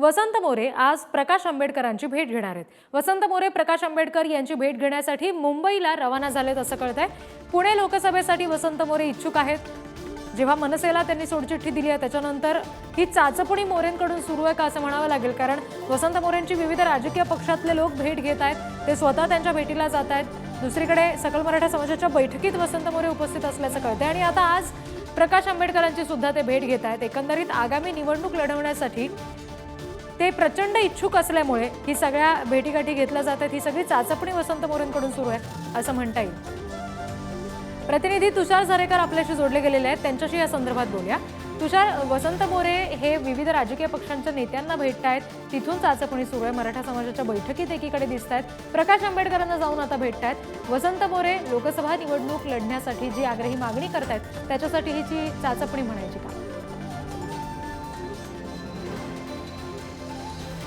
वसंत मोरे आज प्रकाश आंबेडकरांची भेट घेणार आहेत. वसंत मोरे प्रकाश आंबेडकर यांची भेट घेण्यासाठी मुंबईला रवाना झालेत असं कळतंय. पुणे लोकसभेसाठी वसंत मोरे इच्छुक आहेत. जेव्हा मनसेला त्यांनी सोडचिठ्ठी दिली आहे त्याच्यानंतर ही चाचपणी मोरेंकडून सुरू आहे का असं म्हणावं लागेल. कारण वसंत मोरेंची विविध राजकीय पक्षातले लोक भेट घेत आहेत. ते स्वतः त्यांच्या भेटीला जात आहेत. दुसरीकडे सकल मराठा समाजाच्या बैठकीत वसंत मोरे उपस्थित असल्याचं कळतंय. आणि आता आज प्रकाश आंबेडकरांची सुद्धा ते भेट घेत आहेत. एकंदरीत आगामी निवडणूक लढवण्यासाठी ते प्रचंड इच्छुक असल्यामुळे ही सगळ्या भेटीगाठी घेतल्या जातात. ही सगळी चाचपणी वसंत मोरेंकडून सुरू आहे असं म्हणता येईल. प्रतिनिधी तुषार झरेकर आपल्याशी जोडले गेलेले आहेत. त्यांच्याशी या संदर्भात बोलूया. तुषार वसंत मोरे हे विविध राजकीय पक्षांच्या नेत्यांना भेटतायत तिथून चाचपणी सुरू आहे. मराठा समाजाच्या बैठकीत एकीकडे दिसत आहेत. प्रकाश आंबेडकरांना जाऊन आता भेटतायत वसंत मोरे लोकसभा निवडणूक लढण्यासाठी जी आग्रही मागणी करतायत त्याच्यासाठी ही जी चाचपणी म्हणायची का?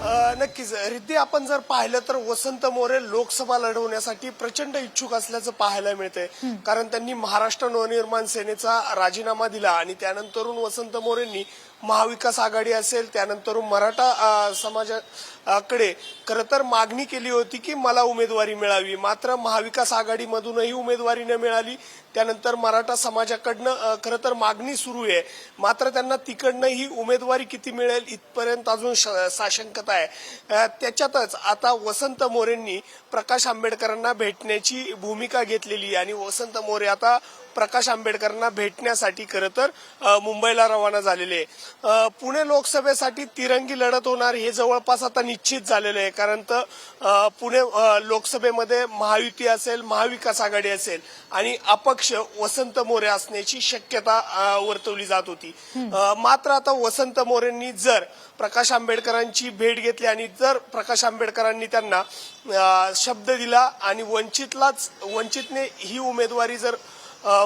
नक्कीच. रिद्धी आपण जर पाहिलं तर वसंत मोरे लोकसभा लढवण्यासाठी प्रचंड इच्छुक असल्याचं पाहायला मिळतंय. कारण त्यांनी महाराष्ट्र नवनिर्माण सेनेचा राजीनामा दिला आणि त्यानंतरून वसंत मोरेंनी महाविकास आघाडी असेल त्यानंतरून मराठा समाजाकडे खरं तर मागणी केली होती की मला उमेदवारी मिळावी. मात्र महाविकास आघाडीमधूनही उमेदवारी न मिळाली. त्यानंतर मराठा समाजाकडनं खरं तर मागणी सुरू आहे. मात्र त्यांना तिकडनं ही उमेदवारी किती मिळेल इथपर्यंत अजून साशंकता आहे. त्याच्यातच आता वसंत मोरेंनी प्रकाश आंबेडकरांना भेटण्याची भूमिका घेतलेली आहे. आणि वसंत मोरे आता प्रकाश आंबेडकरांना भेटण्यासाठी खरं तर मुंबईला रवाना झालेले आहे. पुणे लोकसभेसाठी तिरंगी लढत होणार हे जवळपास आता निश्चित झालेलं आहे. कारण तर पुणे लोकसभेमध्ये महायुती असेल महाविकास आघाडी असेल आणि अपक्ष वसंत मोरे असण्याची शक्यता वर्तवली जात होती. मात्र आता वसंत मोरेंनी जर प्रकाश आंबेडकरांची भेट घेतली आणि जर प्रकाश आंबेडकरांनी त्यांना शब्द दिला आणि वंचितलाच वंचितने ही उमेदवारी जर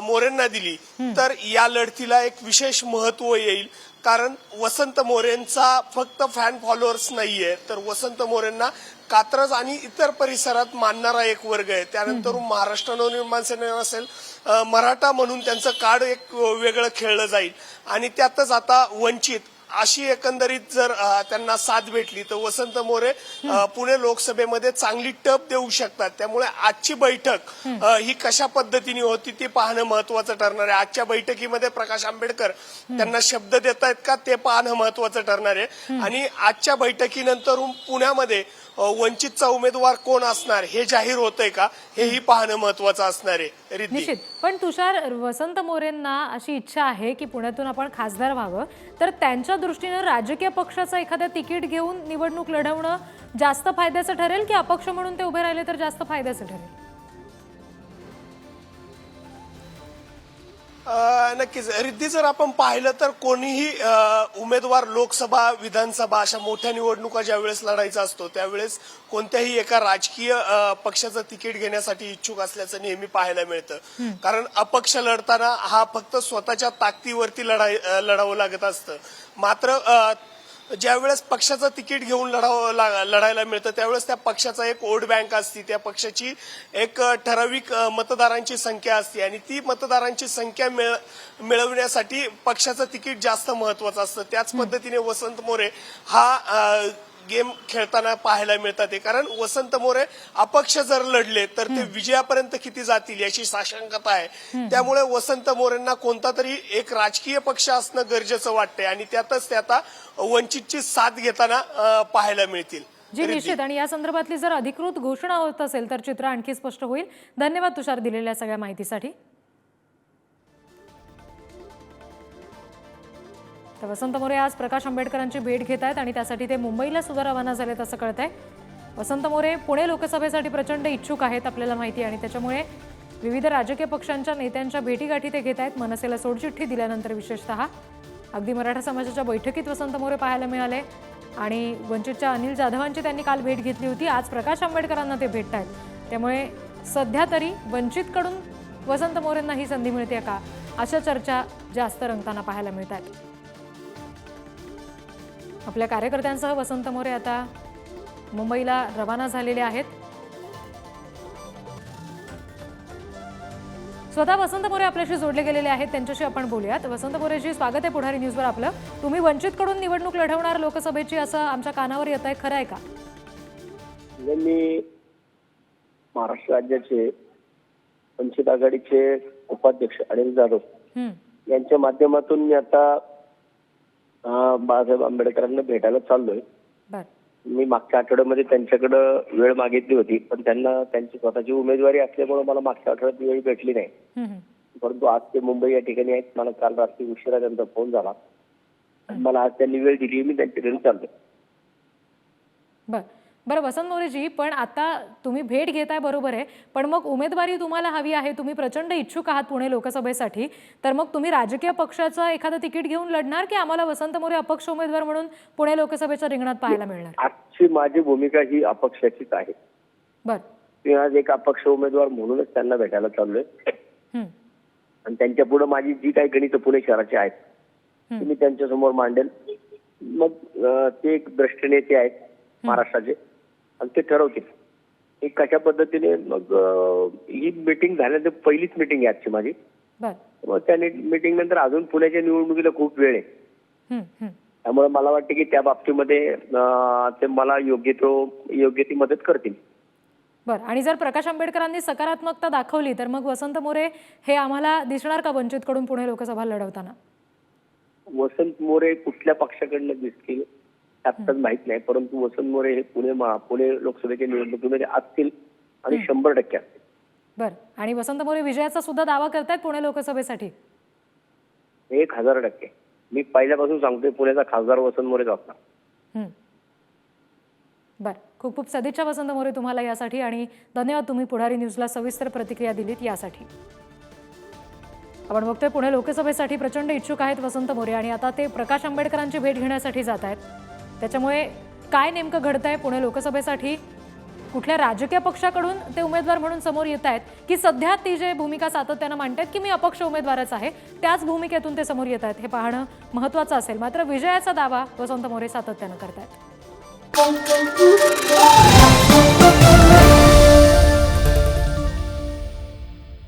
मोरेंना दिली तर या लढतीला एक विशेष महत्त्व येईल. कारण वसंत मोरेंचा फक्त फॅन फॉलोअर्स नाहीये. तर वसंत मोरेंना कात्रज आणि इतर परिसरात मानणारा एक वर्ग आहे. त्यानंतर महाराष्ट्र नवनिर्माण सेना असेल मराठा म्हणून त्यांचं कार्ड एक वेगळं खेळलं जाईल. आणि त्यातच आता वंचित अशी एकंदरीत जर त्यांना साथ भेटली तर वसंत मोरे पुणे लोकसभेमध्ये चांगली टप देऊ शकतात. त्यामुळे आजची बैठक ही कशा पद्धतीने होती ते पाहणं महत्वाचं ठरणार आहे. आजच्या बैठकीमध्ये प्रकाश आंबेडकर त्यांना शब्द देत आहेत का ते पाहणं महत्वाचं ठरणार आहे. आणि आजच्या बैठकीनंतर पुण्यामध्ये वंचितचा उमेदवार कोण असणार? हे जाहीर होतंय का? हेही पाहणं महत्वाचं असणार आहे. निश्चित. पण तुषार वसंत मोरेंना अशी इच्छा आहे की पुण्यातून आपण खासदार व्हावं. तर त्यांच्या दृष्टीनं राजकीय पक्षाचं एखादं तिकीट घेऊन निवडणूक लढवणं जास्त फायद्याचं ठरेल की अपक्ष म्हणून ते उभे राहिले तर जास्त फायद्याचं ठरेल? नक्कीच. रिद्धी जर आपण पाहिलं तर कोणीही उमेदवार लोकसभा विधानसभा अशा मोठ्या निवडणुका ज्या वेळेस लढायचा असतो त्यावेळेस कोणत्याही एका राजकीय पक्षाचं तिकीट घेण्यासाठी इच्छुक असल्याचं नेहमी पाहायला मिळतं. कारण अपक्ष लढताना हा फक्त स्वतःच्या ताकदीवरती लढाई लढावं लागत असतं. मात्र ज्यावेळेस पक्षाचं तिकीट घेऊन लढावं ला- लढायला मिळतं त्यावेळेस त्या पक्षाचा एक वोट बँक असते त्या पक्षाची एक ठराविक मतदारांची संख्या असते आणि ती मतदारांची संख्या मिळ मिळवण्यासाठी पक्षाचं तिकीट जास्त महत्वाचं असतं. त्याच पद्धतीने वसंत मोरे हा गेम खेळताना पाहायला मिळतात हे. कारण वसंत मोरे अपक्ष जर लढले तर ते विजयापर्यंत किती जातील याची साशंकता आहे. त्यामुळे वसंत मोरेंना कोणता तरी एक राजकीय पक्ष असणं गरजेचं वाटतंय आणि त्यातच ते आता वंचितची साथ घेताना पाहायला मिळतील. जी निश्चित आणि या संदर्भातली जर अधिकृत घोषणा होत असेल तर चित्र आणखी स्पष्ट होईल. धन्यवाद तुषार दिलेल्या सगळ्या माहितीसाठी. तर वसंत मोरे आज प्रकाश आंबेडकरांची भेट घेत आहेत आणि त्यासाठी ते मुंबईला सुद्धा रवाना झालेत असं कळत आहे वसंत मोरे पुणे लोकसभेसाठी प्रचंड इच्छुक आहेत आपल्याला माहिती आणि त्याच्यामुळे विविध राजकीय पक्षांच्या नेत्यांच्या भेटीगाठी ते घेत आहेत. मनसेला सोडचिठ्ठी दिल्यानंतर विशेषतः. अगदी मराठा समाजाच्या बैठकीत वसंत मोरे पाहायला मिळाले आणि वंचितच्या अनिल जाधवांची त्यांनी काल भेट घेतली होती. आज प्रकाश आंबेडकरांना ते भेटत आहेत त्यामुळे सध्या तरी वंचितकडून वसंत मोरेंना ही संधी मिळते का? अशा चर्चा जास्त रंगताना पाहायला मिळत आहेत आपल्या कार्यकर्त्यांसह वसंत मोरे आता मुंबईला रवाना झालेले आहेत. स्वतः वसंत मोरे आपल्याशी जोडले गेलेले आहेत. त्यांच्याशी आपण बोलूयात. वसंत मोरेजी स्वागत आहे पुढारी न्यूजवर आपलं. तुम्ही वंचितकडून निवडणूक लढवणार लोकसभेची असं आमच्या कानावर येत आहे. खरं आहे का? म्हणजे मी महाराष्ट्र राज्याचे वंचित आघाडीचे उपाध्यक्ष अनिल जाधव यांच्या माध्यमातून मी आता बाळासाहेब आंबेडकरांना भेटायला चाललोय. मी मागच्या आठवड्यामध्ये त्यांच्याकडं वेळ मागितली होती पण त्यांना त्यांची स्वतःची उमेदवारी असल्यामुळे मला मागच्या आठवड्यात वेळ भेटली नाही. परंतु आज ते मुंबई या ठिकाणी आहेत मला काल रात्री उशिरा त्यांचा फोन झाला. मला आज त्यांनी वेळ दिली मी त्यांच्या घरी चाललोय बर वसंत मोरेजी पण आता तुम्ही भेट घेताय बरोबर आहे पण मग उमेदवारी तुम्हाला हवी आहे तुम्ही प्रचंड इच्छुक आहात पुणे लोकसभेसाठी तर मग तुम्ही राजकीय पक्षाचं एखादं तिकीट घेऊन लढणार की आम्हाला वसंत मोरे अपक्ष उमेदवार म्हणून पुणे लोकसभेच्या रिंगणात पाहायला मिळणार? आजची माझी भूमिका ही अपक्षाचीच आहे. बर. मी आज एक अपक्ष उमेदवार म्हणूनच त्यांना भेटायला चाललोय. आणि त्यांच्या पुढे माझी जी काही गणित पुणे शहराची आहेत. ती मी त्यांच्यासमोर मांडेल. मग ते एक द्रष्टे नेते आहेत महाराष्ट्राचे. आणि ते ठरवतील. एक कशा पद्धतीने मग ही मिटिंग झाल्यानंतर पहिलीच मिटिंग आहे आजची माझी. मग त्या मिटिंग नंतर अजून पुण्याच्या निवडणुकीला खूप वेळ आहे. हं, हं. त्यामुळे मला वाटतं की त्या बाबतीमध्ये ते मला योग्य तो योग्य ती मदत करतील. बर. आणि जर प्रकाश आंबेडकरांनी सकारात्मकता दाखवली तर मग वसंत मोरे हे आम्हाला दिसणार का वंचितकडून पुणे लोकसभा लढवताना? वसंत मोरे कुठल्या पक्षाकडनं दिसतील? आत्ताच माहीत नाही परंतु वसंत मोरे हे पुणे पुणे लोकसभेच्या निवडणुकीमध्ये असतील आणि शंभर टक्के असतील. बर. आणि वसंत मोरे विजयाचा सुद्धा दावा करतायत पुणे लोकसभेसाठी? एक हजार टक्के. मी पहिल्यापासून सांगतोय पुण्याचा खासदार वसंत मोरेच असणार. बर. खूप खूप सदिच्छा वसंत मोरे तुम्हाला यासाठी आणि धन्यवाद तुम्ही पुढारी न्यूजला सविस्तर प्रतिक्रिया दिलीत यासाठी. आपण बघतोय पुणे लोकसभेसाठी प्रचंड इच्छुक आहेत वसंत मोरे आणि आता ते प्रकाश आंबेडकरांची भेट घेण्यासाठी जात आहेत. त्याच्यामुळे काय नेमकं घडतंय पुणे लोकसभेसाठी? कुठल्या राजकीय पक्षाकडून ते उमेदवार म्हणून समोर येत आहेत? की सध्या ती जे भूमिका सातत्यानं मांडतात की मी अपक्ष उमेदवारच आहे त्याच भूमिकेतून ते समोर येत आहेत हे पाहणं महत्त्वाचं असेल. मात्र विजयाचा दावा वसंत मोरे सातत्यानं करतायत.